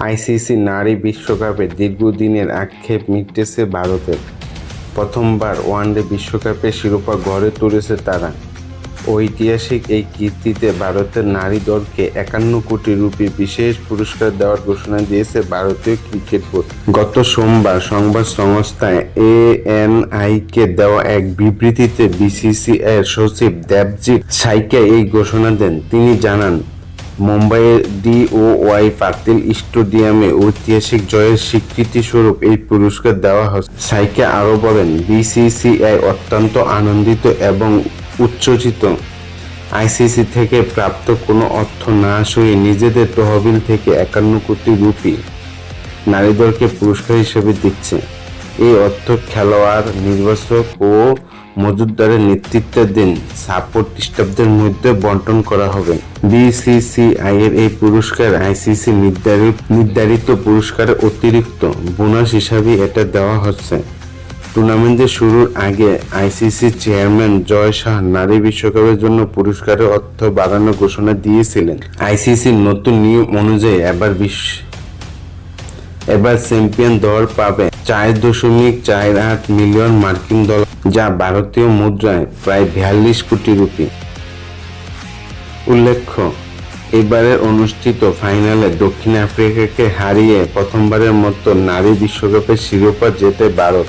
ICC নারী বিশ্বকাপে দীর্ঘদিনের আক্ষেপ মিটেছে ভারতের। প্রথমবার ওয়ানডে বিশ্বকাপে শিরোপা গড়ে তুলেছে তারা। ঐতিহাসিক এই কীর্তিতে ভারতের নারী দলকে একান্ন কোটি রুপি বিশেষ পুরস্কার দেওয়ার ঘোষণা দিয়েছে ভারতীয় ক্রিকেট বোর্ড। গত সোমবার সংবাদ সংস্থা এএনআইকে দেওয়া এক বিবৃতিতে বিসিসিআই সচিব দেবজিৎ সাইকে এই ঘোষণা দেন। তিনি জানান মুম্বাইয়ের ডিওওয়াই পাতিল স্টেডিয়ামে ঐতিহাসিক জয়ের স্বীকৃতি স্বরূপ এই পুরস্কার দেওয়া হচ্ছে সাইকে আরও বলেন বিসিসিআই অত্যন্ত আনন্দিত এবং উচ্ছ্বসিত। আইসিসি থেকে প্রাপ্ত কোনো অর্থ না সরিয়ে নিজেদের তহবিল থেকে একান্ন কোটি রুপি নারীদলকে পুরস্কার হিসেবে দিচ্ছে। এই অর্থ খেলোয়াড়, নির্বাচক ও মজুদদারের নেতৃত্বাধীন সাপোর্ট স্টাফদের মধ্যে বন্টন করা হবে। বিসিসিআই এর এই পুরস্কার আইসিসি নির্ধারিত নির্ধারিত পুরস্কারের অতিরিক্ত বোনাস হিসাবে এটা দেওয়া হচ্ছে। টুর্নামেন্টের শুরুর আগে আইসিসি চেয়ারম্যান জয় শাহ নারী বিশ্বকাপের জন্য পুরস্কারের অর্থ বাড়ানোর ঘোষণা দিয়েছিলেন। আইসিসির নতুন নিয়ম অনুযায়ী এবার বিশ্ব এবার চ্যাম্পিয়ন দল পাবে চার দশমিক চার আট মিলিয়ন মার্কিন ডলার, যা ভারতীয় মুদ্রায় প্রায় বিয়াল্লিশ কোটি রুপি। উল্লেখ্য, এবারে অনুষ্ঠিত ফাইনালে দক্ষিণ আফ্রিকাকে হারিয়ে প্রথমবারের মতো নারী বিশ্বকাপের শিরোপা জেতে ভারত।